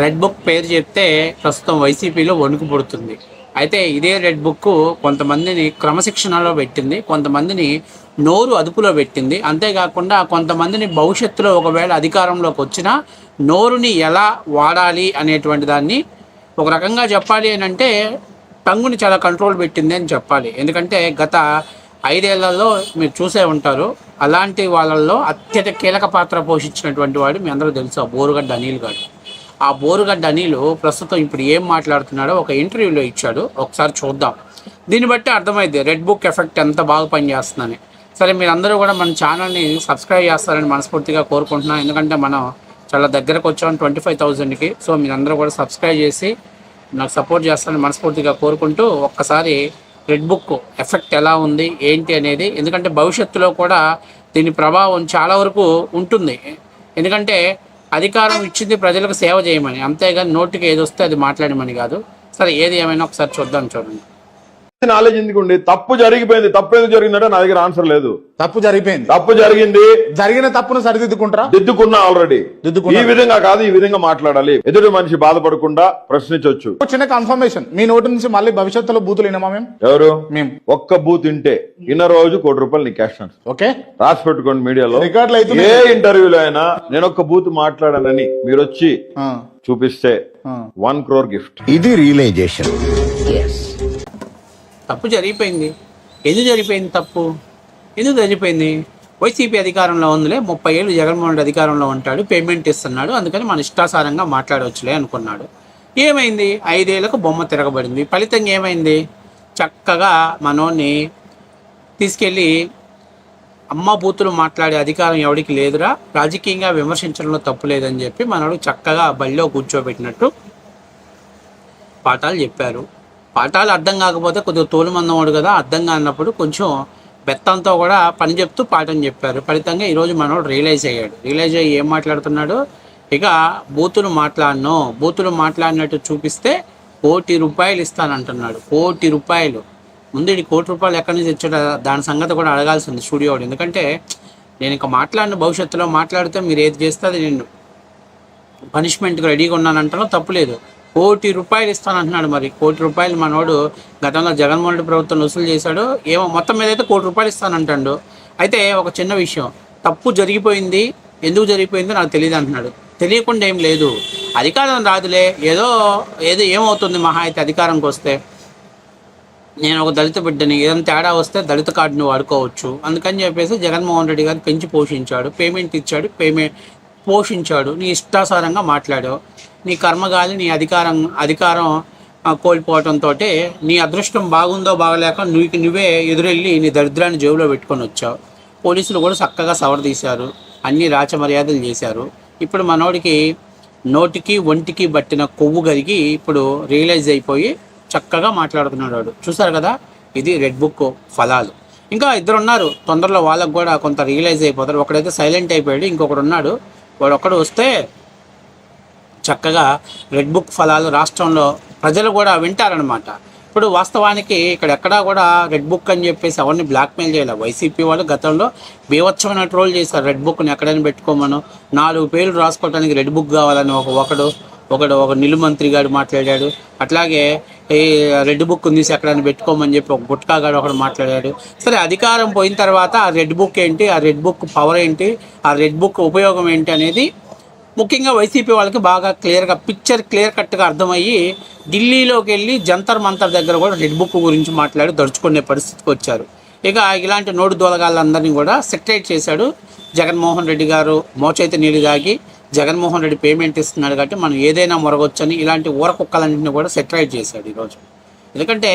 Red book పేరు చెప్తే ప్రస్తుతం వైసీపీలో వణుకు పుడుతుంది. అయితే ఇదే రెడ్ బుక్ కొంతమందిని క్రమశిక్షణలో పెట్టింది కొంతమందిని నోరు అదుపులో పెట్టింది. అంతేకాకుండా కొంతమందిని భవిష్యత్తులో ఒకవేళ అధికారంలోకి వచ్చినా నోరుని ఎలా వాడాలి అనేటువంటి దాన్ని ఒక రకంగా చెప్పాలి అని అంటే టంగుని చాలా కంట్రోల్ పెట్టింది అని చెప్పాలి. ఎందుకంటే గత ఐదేళ్ళలో మీరు చూసే ఉంటారు అలాంటి వాళ్ళల్లో అత్యధిక కీలక పాత్ర పోషించినటువంటి వాడు మీ అందరూ తెలుసు బోరుగడ్డ అనిల్ గారు. ఆ బోరుగడ్డ అనిలు ప్రస్తుతం ఇప్పుడు ఏం మాట్లాడుతున్నాడో ఒక ఇంటర్వ్యూలో ఇచ్చాడు. ఒకసారి చూద్దాం. దీన్ని బట్టి అర్థమైంది రెడ్ బుక్ ఎఫెక్ట్ ఎంత బాగా పనిచేస్తుందని. సరే మీరందరూ కూడా మన ఛానల్ని సబ్స్క్రైబ్ చేస్తారని మనస్ఫూర్తిగా కోరుకుంటున్నాను ఎందుకంటే మనం చాలా దగ్గరకు వచ్చాం ట్వంటీ ఫైవ్ థౌజండ్కి. సో మీరందరూ కూడా సబ్స్క్రైబ్ చేసి నాకు సపోర్ట్ చేస్తారని మనస్ఫూర్తిగా కోరుకుంటూ ఒక్కసారి రెడ్ బుక్ ఎఫెక్ట్ ఎలా ఉంది ఏంటి అనేది. ఎందుకంటే భవిష్యత్తులో కూడా దీని ప్రభావం చాలా వరకు ఉంటుంది. ఎందుకంటే అధికారం ఇచ్చింది ప్రజలకు సేవ చేయమని. అంతేగాని నోటికి ఏది వస్తే అది మాట్లాడమని కాదు. సరే ఏది ఏమైనా ఒకసారి చూద్దాం చూడండి. నాలెడ్జ్ ఎందుకుండి తప్పు జరిగిపోయింది. తప్పు ఎందుకు జరిగిందంటే నా దగ్గర ఆన్సర్ లేదు. తప్పు జరిగిపోయింది. తప్పు జరిగింది. జరిగిన తప్పును సరిదిద్దుకుంటారా? దిద్దుకున్నా ఆల్రెడీ దిద్దుకున్నా. ఈ విధంగా కాదు ఈ విధంగా మాట్లాడాలి. ఎదుటి మనిషి బాధపడకుండా ప్రశ్నించవచ్చు ఒక చిన్న కన్ఫర్మేషన్ మీ నోటి నుంచి మళ్ళీ భవిష్యత్తులో బూతులు వినమా మేము ఎవరు? మేము ఒక్క బూత్ తింటే ఇన్న రోజు కోటి రూపాయలు నీ క్యాష్ ఓకే. రాసి పెట్టుకోండి మీడియాలో. రికార్డులు అవుతున్నాయి. ఏ ఇంటర్వ్యూలో అయినా నేను ఒక్క బూత్ మాట్లాడానని మీరు వచ్చి ఆ, చూపిస్తే. One crore gift. ఇది రియలైజేషన్ తప్పు జరిగిపోయింది. ఎందుకు జరిగిపోయింది తప్పు? ఎందుకు జరిగిపోయింది? వైసీపీ అధికారంలో ఉందిలే ముప్పై ఏళ్ళు జగన్మోహన్ రెడ్డి అధికారంలో ఉంటాడు పేమెంట్ ఇస్తున్నాడు అందుకని మన ఇష్టాసారంగా మాట్లాడవచ్చులే అనుకున్నాడు. ఏమైంది? ఐదేళ్ళకు బొమ్మ తిరగబడింది. ఫలితంగా ఏమైంది? చక్కగా మనోని తీసుకెళ్ళి అమ్మ బూతులు మాట్లాడే అధికారం ఎవడికి లేదురా? రాజకీయంగా విమర్శించడంలో తప్పు లేదని చెప్పి మనోడు చక్కగా బళ్ళో కూర్చోబెట్టినట్టు పాఠాలు చెప్పారు. పాఠాలు అర్థం కాకపోతే కొద్దిగా తోలుమందవాడు కదా అర్థం కానప్పుడు కొంచెం బెత్తంతో కూడా పని చెప్తూ పాఠం చెప్పారు. ఫలితంగా ఈరోజు మనోడు రియలైజ్ అయ్యాడు. రియలైజ్ అయ్యి ఏం మాట్లాడుతున్నాడు? ఇక బూతులు మాట్లాడను. బూతులు మాట్లాడినట్టు చూపిస్తే కోటి రూపాయలు ఇస్తానంటున్నాడు. కోటి రూపాయలు. ముందు ఈ కోటి రూపాయలు ఎక్కడి నుంచి తెచ్చాడు దాని సంగతి కూడా అడగాల్సింది స్టూడియో ఎందుకంటే నేను ఇంకా మాట్లాడిన భవిష్యత్తులో మాట్లాడితే మీరు ఏది చేస్తే అది నేను పనిష్మెంట్కి రెడీగా ఉన్నానంటానో తప్పులేదు. కోటి రూపాయలు ఇస్తానంటున్నాడు మరి. కోటి రూపాయలు మనోడు గతంలో జగన్మోహన్ రెడ్డి ప్రభుత్వం వసూలు చేశాడు. ఏమో మొత్తం మీద అయితే కోటి రూపాయలు ఇస్తానంటాడు. అయితే ఒక చిన్న విషయం. తప్పు జరిగిపోయింది. ఎందుకు జరిగిపోయిందో నాకు తెలియదు అంటున్నాడు. తెలియకుండా ఏం లేదు. అధికారం రాదులే. ఏదో ఏదో ఏమవుతుంది మహా అయితే అధికారంకి వస్తే. నేను ఒక దళిత బిడ్డని ఏదైనా తేడా వస్తే దళిత కార్డుని వాడుకోవచ్చు. అందుకని చెప్పేసి జగన్మోహన్ రెడ్డి గారు పెంచి పోషించాడు. పేమెంట్ ఇచ్చాడు. పేమెంట్ పోషించాడు. నీ ఇష్టాసారంగా మాట్లాడావు. నీ కర్మగాలి నీ అధికారం అధికారం ఆ, కోల్పోవటంతో నీ అదృష్టం బాగుందో బాగలేక నీకు నువ్వే ఎదురెళ్ళి నీ దరిద్రాన్ని జేబులో పెట్టుకొని వచ్చావు. పోలీసులు కూడా చక్కగా సవరదీశారు అన్ని రాచమర్యాదలు చేశారు. ఇప్పుడు మనోడికి నోటికి ఒంటికి బట్టిన కొవ్వు కరిగి ఇప్పుడు రియలైజ్ అయిపోయి చక్కగా మాట్లాడుతున్నాడు వాడు. చూసారు కదా? ఇది రెడ్ బుక్ ఫలాలు. ఇంకా ఇద్దరు ఉన్నారు తొందరలో వాళ్ళకు కూడా కొంత రియలైజ్ అయిపోతారు. ఒకడైతే సైలెంట్ అయిపోయాడు ఇంకొకడు ఉన్నాడు వాడు ఒక్కడు వస్తే చక్కగా రెడ్ బుక్ ఫలాలు రాష్ట్రంలో ప్రజలు కూడా వింటారనమాట ఇప్పుడు వాస్తవానికి ఇక్కడ ఎక్కడా కూడా రెడ్ బుక్ అని చెప్పేసి ఎవరిని బ్లాక్మెయిల్ చేయాలి. వైసీపీ వాళ్ళు గతంలో బీవత్సమైన ట్రోల్ చేశారు. రెడ్ బుక్ని ఎక్కడైనా పెట్టుకోమను. నాలుగు పేర్లు రాసుకోవడానికి రెడ్ బుక్ కావాలని ఒక ఒకడు ఒకడు ఒక నిలు మంత్రి గారు మాట్లాడాడు. అట్లాగే ఈ రెడ్ బుక్ తీసి ఎక్కడైనా పెట్టుకోమని చెప్పి ఒక గుట్కా గారు ఒకడు మాట్లాడాడు. సరే అధికారం పోయిన తర్వాత ఆ రెడ్ బుక్ ఏంటి? ఆ రెడ్ బుక్ పవర్ ఏంటి? ఆ రెడ్ బుక్ ఉపయోగం ఏంటి అనేది ముఖ్యంగా వైసీపీ వాళ్ళకి బాగా క్లియర్గా పిక్చర్ క్లియర్ కట్గా అర్థమయ్యి ఢిల్లీలోకి వెళ్ళి జంతర్ మంతర్ దగ్గర కూడా రెడ్ బుక్ గురించి మాట్లాడి దడుచుకునే పరిస్థితికి వచ్చారు. ఇక ఇలాంటి నోటు దోలగాళ్ళందరినీ కూడా సెటరేట్ చేశాడు జగన్మోహన్ రెడ్డి గారు. మోచైతే నీళ్ళు తాగి జగన్మోహన్ రెడ్డి పేమెంట్ ఇస్తున్నాడు కాబట్టి మనం ఏదైనా మొరగొచ్చని ఇలాంటి ఊర కుక్కలన్నింటినీ కూడా సెటరేట్ చేశాడు ఈరోజు. ఎందుకంటే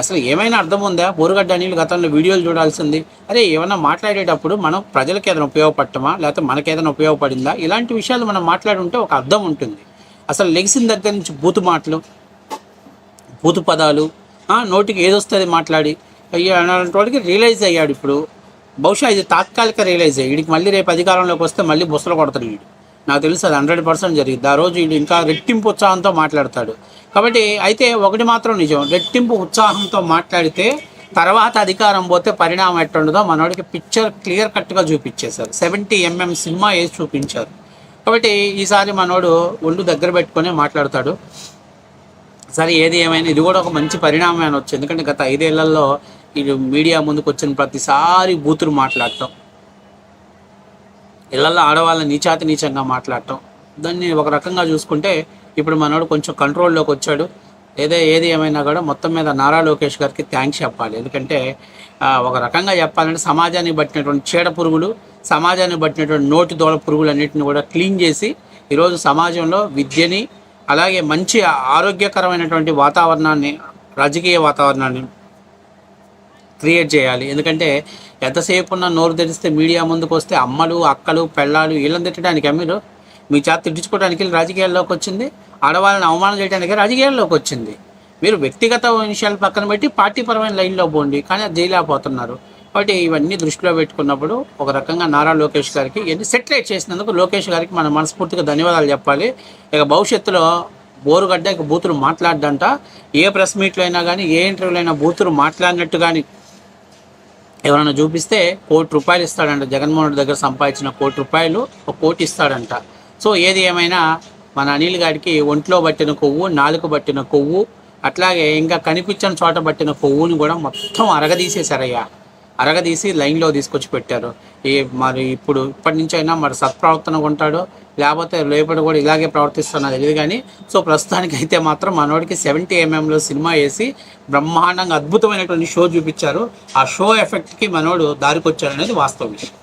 అసలు ఏమైనా అర్థం ఉందా? బోరుగడ్డ అనిల్ గతంలో వీడియోలు చూడాల్సింది. అరే ఏమైనా మాట్లాడేటప్పుడు మనం ప్రజలకు ఏదైనా ఉపయోగపడటమా? లేకపోతే మనకి ఏదైనా ఉపయోగపడిందా? ఇలాంటి విషయాలు మనం మాట్లాడుంటే ఒక అర్థం ఉంటుంది. అసలు లెగిసిన దగ్గర నుంచి బూతు మాటలు బూతు పదాలు నోటికి ఏదొస్తుంది మాట్లాడి. అయ్యా అలాంటి వాడికి రియలైజ్ అయ్యాడు ఇప్పుడు. బహుశా ఇది తాత్కాలిక రియలైజ్. అయ్యి వీడికి మళ్ళీ రేపు అధికారంలోకి వస్తే మళ్ళీ బుసలు కొడతాడు వీడు. నాకు తెలుసు అది హండ్రెడ్ పర్సెంట్ జరిగింది. ఆ రోజు వీడు ఇంకా రెట్టింపు ఉత్సాహంతో మాట్లాడతాడు. కాబట్టి అయితే ఒకటి మాత్రం నిజం రెట్టింపు ఉత్సాహంతో మాట్లాడితే తర్వాత అధికారం పోతే పరిణామం ఎట్టుండదో మనోడికి పిక్చర్ క్లియర్ కట్గా చూపించేశారు. సెవెంటీ ఎంఎం సినిమా వేసి చూపించారు. కాబట్టి ఈసారి మనోడు ఒళ్ళు దగ్గర పెట్టుకొని మాట్లాడతాడు. సరే ఏది ఏమైనా ఇది కూడా ఒక మంచి పరిణామం అని వచ్చింది ఎందుకంటే గత ఐదేళ్ళలో ఇది మీడియా ముందుకు వచ్చిన ప్రతిసారి బూతులు మాట్లాడటం. ఇళ్ళలో ఆడవాళ్ళని నీచాతి నీచంగా మాట్లాడటం. దాన్ని ఒక రకంగా చూసుకుంటే ఇప్పుడు మనోడు కొంచెం కంట్రోల్లోకి వచ్చాడు. ఏదో ఏది ఏమైనా కూడా మొత్తం మీద నారా లోకేష్ గారికి థ్యాంక్స్ చెప్పాలి. ఎందుకంటే ఒక రకంగా చెప్పాలంటే సమాజాన్ని బట్టినటువంటి చీడ పురుగులు సమాజాన్ని బట్టినటువంటి నోటి దోళ పురుగులు అన్నింటిని కూడా క్లీన్ చేసి ఈరోజు సమాజంలో విద్యని అలాగే మంచి ఆరోగ్యకరమైనటువంటి వాతావరణాన్ని రాజకీయ వాతావరణాన్ని క్రియేట్ చేయాలి. ఎందుకంటే ఎంతసేపు ఉన్న నోరు తెరిస్తే మీడియా ముందుకు వస్తే అమ్మలు అక్కలు పెళ్ళాలు వీళ్ళని తిట్టడానికి మీరు మీ చేత తిట్టించుకోవడానికి రాజకీయాల్లోకి వచ్చింది. ఆడవాళ్ళని అవమానం చేయడానికి రాజకీయాల్లోకి వచ్చింది. మీరు వ్యక్తిగత విషయాలు పక్కన పెట్టి పార్టీపరమైన లైన్లో పోండి. కానీ అది చేయలేకపోతున్నారు కాబట్టి ఇవన్నీ దృష్టిలో పెట్టుకున్నప్పుడు ఒక రకంగా నారా లోకేష్ గారికి ఇవన్నీ సెటిలైట్ చేసినందుకు లోకేష్ గారికి మనం మనస్ఫూర్తిగా ధన్యవాదాలు చెప్పాలి. ఇక భవిష్యత్తులో బోరుగడ్డ ఇక బూతులు మాట్లాడడంట ఏ ప్రెస్ మీట్లో అయినా కానీ ఏ ఇంటర్వ్యూలో అయినా బూతులు మాట్లాడినట్టు కానీ ఎవరైనా చూపిస్తే కోటి రూపాయలు ఇస్తాడంట. జగన్మోహన్ రెడ్డి దగ్గర సంపాదించిన కోటి రూపాయలు ఒక కోటి ఇస్తాడంట. సో ఏది ఏమైనా మన అనిల్ గారికి ఒంట్లో పట్టిన కొవ్వు నాలుక పట్టిన కొవ్వు అట్లాగే ఇంకా కనిపించని చోట పట్టిన కొవ్వుని కూడా మొత్తం అరగదీసేశారయ్యా. అరగదీసి లైన్లో తీసుకొచ్చి పెట్టారు. ఈ మరి ఇప్పుడు ఇప్పటి నుంచి అయినా మరి సత్ప్రవర్తన ఉంటాడు లేకపోతే రేపటి కూడా ఇలాగే ప్రవర్తిస్తున్నా తెలియదు కానీ సో ప్రస్తుతానికి అయితే మాత్రం మనోడికి సెవెంటీ ఎంఎంలో సినిమా వేసి బ్రహ్మాండంగా అద్భుతమైనటువంటి షో చూపించారు. ఆ షో ఎఫెక్ట్కి మనోడు దారికొచ్చాడు అనేది వాస్తవ విషయం.